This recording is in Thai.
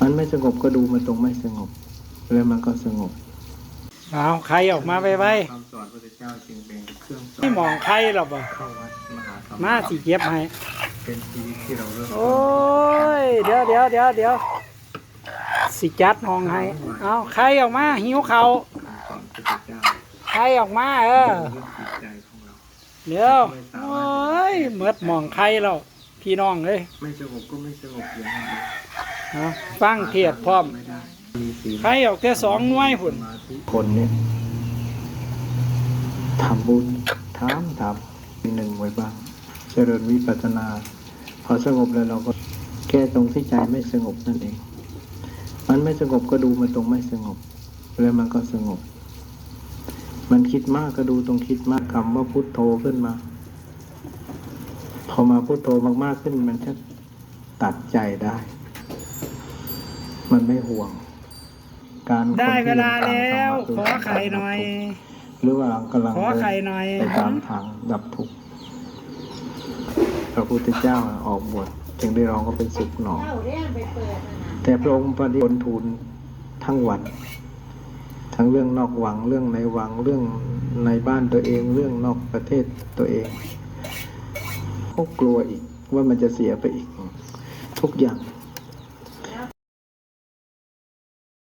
มันไม่สงบก็ดูมันตรงไม่สงบ แล้วมันก็สงบเอาใครออกมาไปไปคำสอนพระเจ้าจึงเป็นเครื่องสอนไม่มองใครหรอกบ่เข้าวัดมหาธรรมมาสิเก็บให้เป็นชีวิตที่เราเริ่มต้นโอ้ยเดี๋ยวเดี๋ยวเดี๋ยวเดี๋ยวสิจัดห้องให้เอาใครออกมาหิวเขาวคำสอนพระเจ้าใครออกมาเออเรื่องจิตใจของเราเดี๋ยวโอ้ยเมิดมองใครแล้วพี่น้องเลยไม่สงบก็ไม่สงบอย่างนั้นเอา ฟังเทียดพร้อมไม่ได้มีศีลใครออกแค่สองน่วยพุ่นคนเนี่ยทำบุญทำทำหนึ่งไว้บ้าง เจริญวิปัสนา พอสงบแล้วเราก็แก้ตรงที่ใจไม่สงบนั่นเอง มันไม่สงบก็ดูมันตรงไม่สงบ แล้วมันก็สงบ มันคิดมากก็ดูตรงคิดมากคำว่าพุทโธขึ้นมา พอมาพุทโธมากๆขึ้นมันจะตัดใจได้ มันไม่ห่วง การได้คนที่เวลาแล้วตามขอไข่หน่อย หรือว่ากำลังขอไข่หน่อย ไปตามทางดับทุกข์พระพุทธเจ้าออกบวชจึงได้ร้องก็เป็นสุขหนอเข้าเรื่องไปเปิดน่ะนะแต่พระองค์ปฏิบัติทูลทั้งวัน ทั้งเรื่องนอกวังเรื่องในวังเรื่องในบ้านตัวเองเรื่องนอกประเทศตัวเองก็กลัวอีกว่ามันจะเสียไปอีก ทุกอย่าง